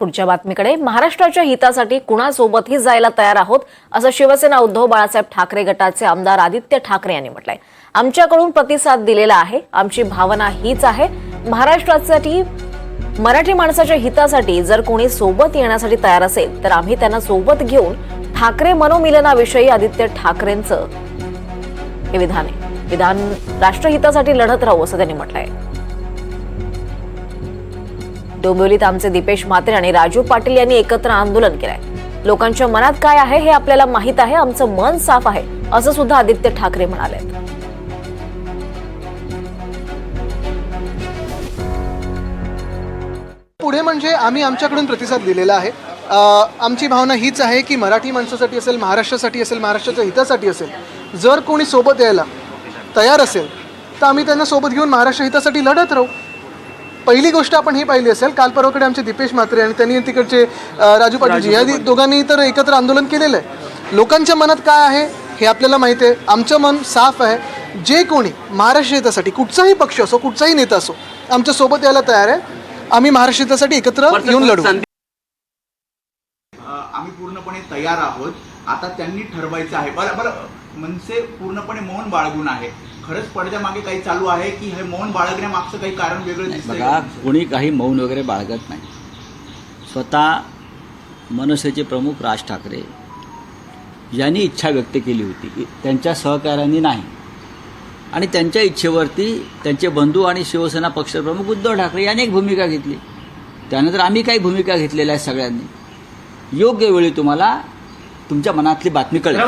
पुढच्या बातमीकडे. महाराष्ट्राच्या हितासाठी कुणासोबतही जायला तयार आहोत असं शिवसेना उद्धव बाळासाहेब ठाकरे गटाचे आमदार आदित्य ठाकरे यांनी म्हटलंय. आमच्याकडून प्रतिसाद दिलेला आहे आमची भावना हीच आहे. महाराष्ट्रासाठी मराठी माणसाच्या हितासाठी जर कोणी सोबत येण्यासाठी तयार असेल तर आम्ही त्यांना सोबत घेऊन ठाकरे मनोमिलनाविषयी आदित्य ठाकरेंचं हे विधान आहे. विधान राष्ट्रहितासाठी लढत राहू असं त्यांनी म्हटलंय. डोंबिवलीत आमचे दीपेश म्हात्रे आणि राजू पाटील यांनी एकत्र आंदोलन केलंय. लोकांच्या मनात काय आहे हे आपल्याला माहीत आहे आमचं मन साफ आहे असं सुद्धा आदित्य ठाकरे म्हणाले. पुढे म्हणजे आम्ही आमच्याकडून प्रतिसाद दिलेला आहे. आमची भावना हीच आहे की मराठी माणसासाठी असेल महाराष्ट्रासाठी असेल महाराष्ट्राच्या हितासाठी असेल जर कोणी सोबत यायला तयार असेल तर आम्ही त्यांना सोबत घेऊन महाराष्ट्र हितासाठी लढत राहू. पहिली गोष्ट आपण ही पाहिली असेल काल परवाकडे आमचे दीपेश म्हात्रे आणि त्यांनी तिकडचे राजू पाटीलजी या दोघांनी तर एकत्र आंदोलन केलेलं आहे. लोकांच्या मनात काय आहे हे आपल्याला माहिती आहे. आमचं मन साफ आहे. जे कोणी महाराष्ट्र हितासाठी कुठचाही पक्ष असो कुठचाही नेता असो आमच्यासोबत यायला तयार आहे. आम्ही महाराष्ट्र हितासाठी एकत्र येऊन लढू. आम्ही पूर्णपणे तयार आहोत. आता त्यांनी ठरवायचं आहे. बरं बरं मनसे पूर्णपणे मौन बाळगून आहे. खरंच पडद्या मागे काही चालू आहे की हे मौन बाळगण्यामागचं काही कारण वेगळं बघा कोणी काही मौन वगैरे बाळगत नाही. स्वतः मनसेचे प्रमुख राज ठाकरे यांनी इच्छा व्यक्त केली होती की त्यांच्या सहकार्याने नाही. आणि त्यांच्या इच्छेवरती त्यांचे बंधू आणि शिवसेना पक्षप्रमुख उद्धव ठाकरे यांनी एक भूमिका घेतली. त्यानंतर आम्ही काही भूमिका घेतलेल्या आहेत सगळ्यांनी. योग्य वेळी तुम्हाला तुमच्या मनातली बातमी कळेल.